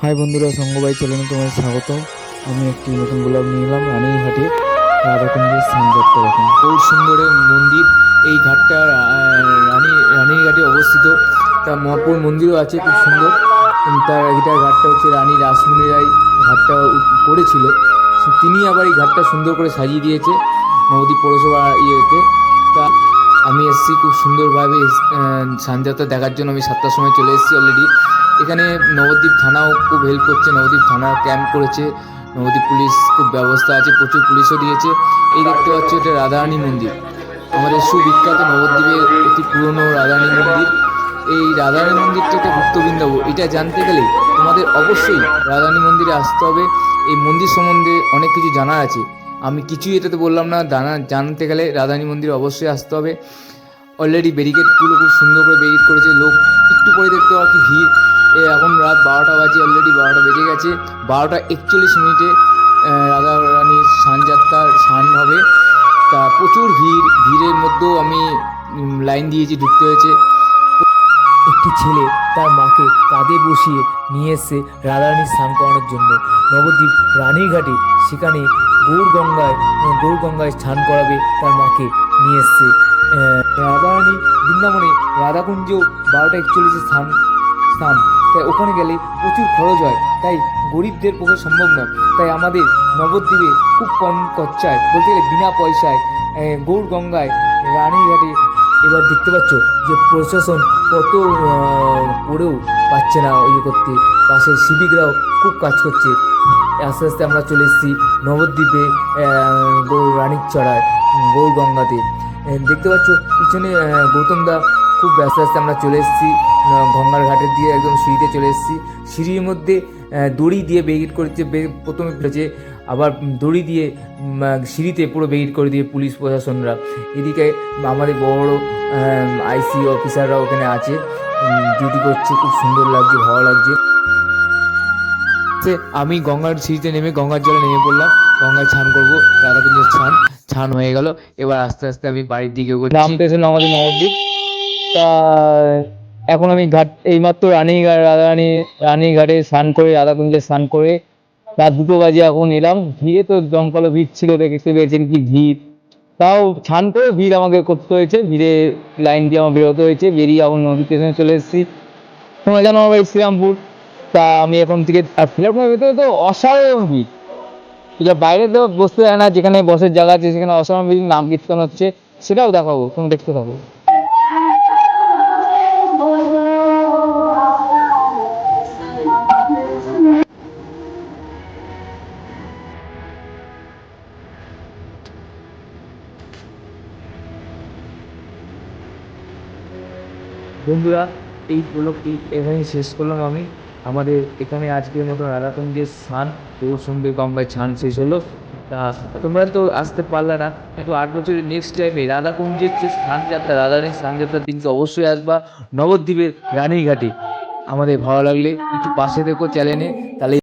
High বন্ধুরা, সঙ্গবাই চ্যানেলে তোমায় স্বাগত আমি একটি নতুন ব্লগ নিয়ে এলাম রানীঘাটে রাধাকুঞ্জের সানযাত্রা দেখুন গৌর সুন্দরের মন্দির, এই ঘাটটা রানী, রানীর ঘাটে অবস্থিত। তা মহাপুর মন্দিরও আছে, খুব সুন্দর। তার এটা ঘাটটা হচ্ছে রানী রাসমণি রায় ঘাটটা করেছিল। তিনি আবার এই ঘাটটা সুন্দর করে সাজিয়ে দিয়েছে নবদ্বীপ পৌরসভা ইয়েতে। তা আমি এসেছি খুব সুন্দরভাবে, এস- দেখার জন্য আমি সাতটার সময় চলে এসেছি অলরেডি এখানে নবদ্বীপ থানাও খুব হেল্প করছে, নবদ্বীপ থানা ক্যাম্প করেছে, নবদ্বীপ পুলিশ খুব ব্যবস্থা আছে, প্রচুর পুলিশও দিয়েছে। এই দেখতে পাচ্ছি এটা রাধারানী মন্দির। আমাদের সুবিখ্যাত নবদ্বীপের অতি পুরনো রাধারানী মন্দির। এই রাধারানী মন্দিরটা একটা গুপ্তবৃন্দাবু এটা জানতে গেলে তোমাদের অবশ্যই রাধারানী মন্দিরে আসতে হবে। এই মন্দির সম্বন্ধে অনেক কিছু জানার আছে। আমি কিছুই এটাতে বললাম না। জানা জানতে গেলে রাধানী মন্দিরে অবশ্যই আসতে হবে। অলরেডি ব্যারিকেডগুলো খুব সুন্দর করে ব্যারিকেড করেছে। লোক একটু পরে দেখতে পাওয়া কি ভিড়। এখন রাত বারোটা বাজে অলরেডি বারোটা বেজে গেছে। বারোটা একচল্লিশ মিনিটে রাধা রানীর সানযাত্রার সান হবে। তা প্রচুর ভিড়। ভিড়ের মধ্যেও আমি লাইন দিয়েছি, ঢুকতে হয়েছে। একটি ছেলে তার মাকে কাঁধে বসিয়ে নিয়ে এসছে রাধারানীর স্নান করানোর জন্য। নবদ্বীপ রানীঘাটে সেখানে গৌর গঙ্গায় গৌর গঙ্গায় স্নান করাবে তার মাকে নিয়ে এসছে। রাধারানী বৃন্দাবনে রাধাকুঞ্জ বারোটা একচল্লিশে স্থান স্থান তাই ওখানে গেলে প্রচুর খরচ হয়। তাই গরিবদের পক্ষে সম্ভব নয়। তাই আমাদের নবদ্বীপে খুব কম খরচায় বলতে গেলে বিনা পয়সায় গৌর গঙ্গায় রানীঘাটে এবার দেখতে পাচ্ছ যে প্রশাসন কত করেও পাচ্ছে না ইয়ে করতে। পাশের সিভিকরাও খুব কাজ করছে। আস্তে আস্তে আমরা চলে এসেছি নবদ্বীপে আহ, গৌর রানীর চড়ায় গৌর গঙ্গাতে। দেখতে পাচ্ছ পিছনে আহ, গৌতম দা খুব ব্যস্ত আস্তে আমরা চলে এসেছি গঙ্গার ঘাটে দিয়ে একদম সিঁড়িতে চলে এসেছি। সিঁড়ির মধ্যে দড়ি দিয়ে বেগিট করেছে প্রথমে ফেলেছে আবার দড়ি দিয়ে সিঁড়িতে পুরো বেগিট করে দিয়ে পুলিশ প্রশাসনরা। এদিকে আমাদের বড় আইসি অফিসাররা ওখানে আছে। ডিউটি করছে, খুব সুন্দর লাগছে, ভালো লাগছে। আমি গঙ্গার সিঁড়িতে নেমে গঙ্গার জলে নেমে পড়লাম। গঙ্গায় স্নান করব রাধাকুঞ্জের স্নান স্নান হয়ে গেল। এবার আস্তে আস্তে আমি বাড়ির দিকে নামতে এসেছিলাম আমাদের নবদ্বীপ তা, এখন আমি ঘাট, এইমাত্র রানী রানী রানীঘাটে স্নান করে, রাধাকুঞ্জে স্নান করে রাত দুটো বাজে এখন এলাম। ভিড়ে তো জমকালো ভিড় ছিল, দেখতে পেয়েছেন কি ভিড়। তাও স্নান করে ভিড় আমাকে করতে হয়েছে, ভিড়ে লাইন দিয়ে আমার বেরোতে হয়েছে। বেরিয়ে এখন নদী স্টেশনে চলে এসেছি। তোমরা জানো আমার বাড়ি শ্রীরামপুর। তা আমি এখন থেকে আর শ্রীরামপুরের ভেতরে তো অসাধারণ ভিড়। এটা বাইরে তো বসতে যায় না, যেখানে বসের জায়গা আছে সেখানে অসাধারণ ভিড়, নাম কীর্তন হচ্ছে, সেটাও দেখাবো তুমি দেখতে থাকো। বন্ধুরা, এই ব্লগটি এখানেই শেষ করলাম আমি। আমাদের এখানে আজকের মতো রাধাকুঞ্জের স্নান সুন্দর গঙ্গায় স্নান শেষ হলো। তা তোমরা তো আসতে পারলে না। কিন্তু আট বছরের নেক্সট টাইমে রাধাকুঞ্জের যে স্নানযাত্রা রাধারানীর স্নানযাত্রার দিনকে অবশ্যই আসবা নবদ্বীপের রানীঘাটে। আমাদের ভালো লাগলে একটু পাশে দেখো চ্যানেলে তাহলে